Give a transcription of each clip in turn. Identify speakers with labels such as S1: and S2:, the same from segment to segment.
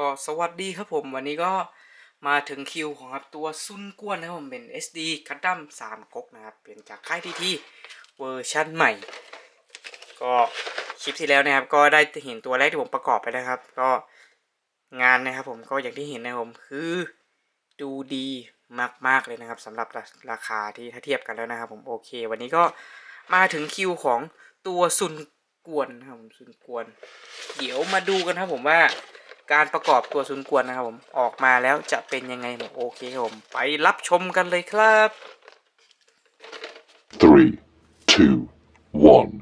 S1: ก็สวัสดีครับผม วันนี้ก็มาถึงคิวของครับตัวซุนกวนนะครับผมเป็น SD คัตดัม3ก๊กนะครับเปลี่ยนจากค่ายทีทีเวอร์ชั่นใหม่ ก็คลิปที่แล้วนะครับ ก็ได้เห็นตัวแรกที่ผมประกอบไปนะครับ ก็งานนะครับผมก็อย่างที่เห็นนะครับผมคือดูดีมากๆเลยนะครับสำหรับราราคาที่ถ้าเทียบกันแล้วนะครับ ผมโอเค วันนี้ก็มาถึงคิวของตัวซุนกวนนะครับผมซุนกวน เดี๋ยวมาดูกันครับผมว่า การประกอบตัวซุนกวนนะครับผมออกมาแล้วจะเป็นยังไงผมโอเคครับผมไปรับชมกันเลยครับ
S2: Three, two, one.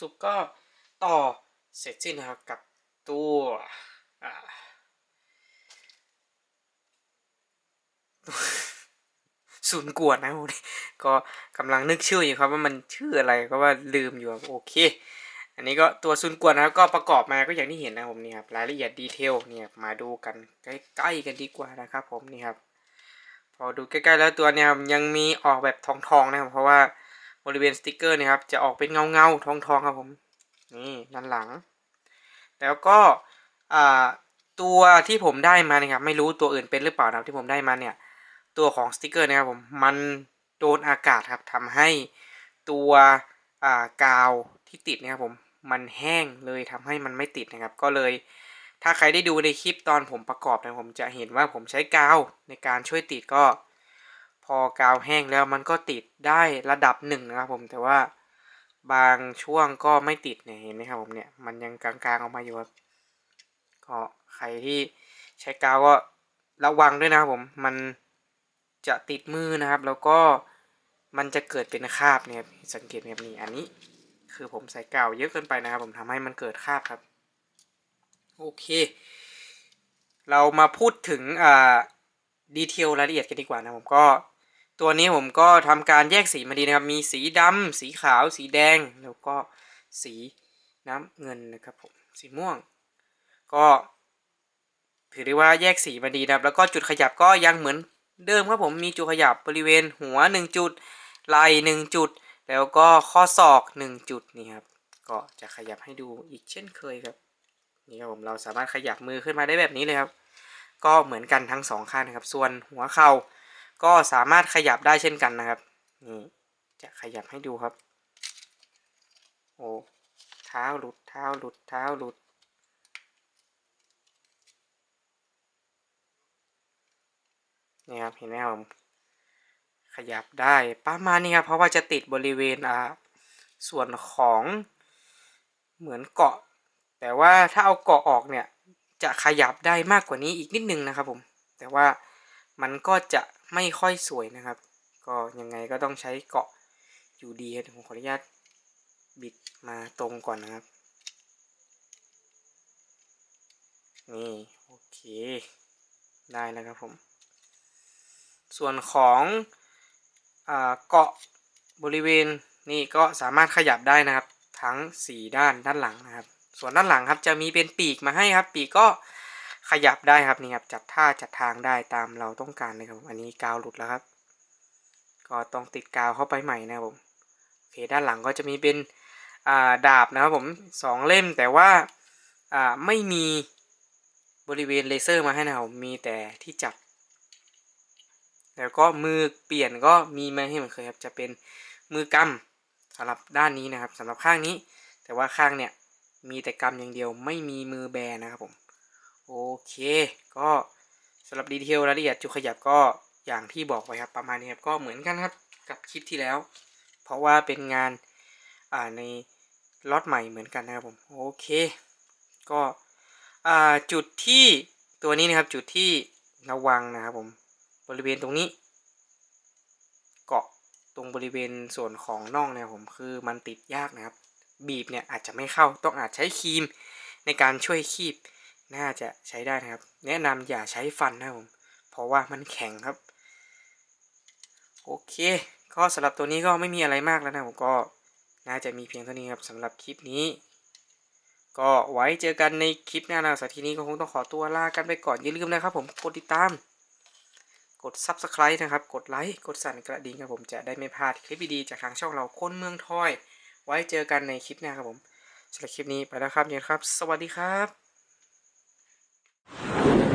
S1: ซุบๆก็ต่อเสร็จสิ้นนะครับกับตัวศูนย์กวดนะผมก็กำลังนึกชื่ออยู่ครับว่ามันชื่ออะไรก็ว่าลืมอยู่โอเค อันนี้ก็ตัวศูนย์กวดนะครับก็ประกอบมาก็อย่างที่เห็นนะผมนี่ครับรายละเอียดดีเทลเนี่ยมาดูกันใกล้ๆกันดีกว่านะครับผมนี่ครับพอดูใกล้ๆแล้วตัวเนี่ยยังมีออกแบบทองๆนะครับเพราะว่า บริเวณสติกเกอร์เนะครับ จะออกเป็นเงาๆทองๆครับผม นี่ด้านหลัง แล้วก็ตัวที่ผมได้มาเนี่ยครับ ไม่รู้ตัวอื่นเป็นหรือเปล่านะครับที่ผมได้มาเนี่ย ตัวของสติกเกอร์นะครับผม มันโดนอากาศครับทำให้ตัวกาวที่ติดนะครับผม มันแห้งเลยทำให้มันไม่ติดนะครับ ก็เลย ถ้าใครได้ดูในคลิปตอนผมประกอบนะผมจะเห็นว่าผมใช้กาวในการช่วยติดก็ อกาวแห้งแล้วมันก็ติดได้ระดับหนึ่งนะครับผมแต่ว่าบางช่วงก็ไม่ติดเนี่ยเห็นไหมครับผมเนี่ยมันยังกลางๆออกมาอยู่ครับก็ใครที่ใช้กาวก็ระวังด้วยนะครับผมมันจะติดมือนะครับ แล้วก็มันจะเกิดเป็นคราบเนี่ยสังเกตแบบนี้อันนี้ คือผมใส่กาวเยอะเกินไปนะครับ ผมทำให้มันเกิดคราบครับโอเค เรามาพูดถึงอ่าดีเทลรายละเอียดกันดีกว่านะผมก็ ตัวนี้ผมก็ทำการแยกสีมาดีนะครับ มีสีดำสีขาว สีแดง แล้วก็สีน้ำเงินนะครับผม สีม่วง ก็ถือได้ว่าแยกสีมาดีนะครับ แล้วก็จุดขยับก็ยังเหมือนเดิมครับผม มีจุดขยับบริเวณหัว 1 จุด ไหล่1จุด แล้วก็ข้อศอก 1 จุดนี่ครับ ก็จะขยับให้ดูอีกเช่นเคยครับ นี่ครับผม เราสามารถขยับมือขึ้นมาได้แบบนี้เลยครับ ก็เหมือนกันทั้งสองข้างนะครับ ส่วนหัวเข่า ก็สามารถขยับได้เช่นกันนะครับนี่จะขยับให้ดูครับโอ้เท้าหลุดเท้าหลุดเท้าหลุดนี่ครับเห็นไหมครับขยับได้ประมาณนี้ครับเพราะว่าจะติดบริเวณอ่าส่วนของเหมือนเกาะ แต่ว่าถ้าเอาเกาะออกเนี่ยจะขยับได้มากกว่านี้อีกนิดนึงนะครับผม แต่ว่ามันก็จะ ไม่ค่อยสวยนะครับ ก็ยังไงก็ต้องใช้เกาะอยู่ดีครับผมขออนุญาตบิดมาตรงก่อนนะครับ นี่ โอเค ได้แล้วครับผม ส่วนของเกาะบริเวณนี่ก็สามารถขยับได้นะครับ ทั้ง 4 ด้านด้านหลังนะครับ ส่วนด้านหลังครับจะมีเป็นปีกมาให้ครับ ปีกก็ ขยับได้ครับนี่ครับจัดท่าจัดทางได้ตามเราต้องการนะครับอันนี้กาวหลุดแล้วครับ ก็ต้องติดกาวเข้าไปใหม่นะครับผมโอเคด้านหลังก็จะมีเป็นาดาบนะครับผมสองเล่มแต่ว่าาไม่มีบริเวณเลเซอร์มาให้นะครับมีแต่ที่จับ แล้วก็มือเปลี่ยนก็มีมาให้เหมือนเคยครับจะเป็นมือกำสำหรับด้านนี้นะครับสำหรับข้างนี้ แต่ว่าข้างเนี่ยมีแต่กำอย่างเดียวไม่มีมือแบนะครับผม โอเค ก็สำหรับดีเทลรายละเอียดจุดขยับก็อย่างที่บอกไว้ครับประมาณนี้ครับก็เหมือนกันครับกับคลิปที่แล้ว เพราะว่าเป็นงานอ่าในล็อตใหม่เหมือนกันนะครับผมโอเค ก็อ่าจุดที่ตัวนี้นะครับจุดที่ระวังนะครับผมบริเวณตรงนี้ เกาะตรงบริเวณส่วนของน่องเนี่ยผมคือมันติดยากนะครับ บีบเนี่ยอาจจะไม่เข้าต้องอาจใช้ครีมในการช่วยคีบ น่าจะใช้ได้นะครับ แนะนำอย่าใช้ฟันนะผม เพราะว่ามันแข็งครับ โอเค ก็สำหรับตัวนี้ก็ไม่มีอะไรมากแล้วนะผมก็น่าจะมีเพียงเท่านี้ครับสำหรับคลิปนี้ ก็ไว้เจอกันในคลิปหน้านะสำหรับทีนี้ก็คงต้องขอตัวลากันไปก่อนอย่าลืมนะครับผมกดติดตาม กด Subscribe นะครับ กดไลค์กดสั่นกระดิ่งครับผมจะได้ไม่พลาดคลิปดีๆจากทางช่องเราคนเมืองทอย ไว้เจอกันในคลิปหน้าครับผมสำหรับคลิปนี้ไปแล้วครับเนี่ยครับ สวัสดีครับ you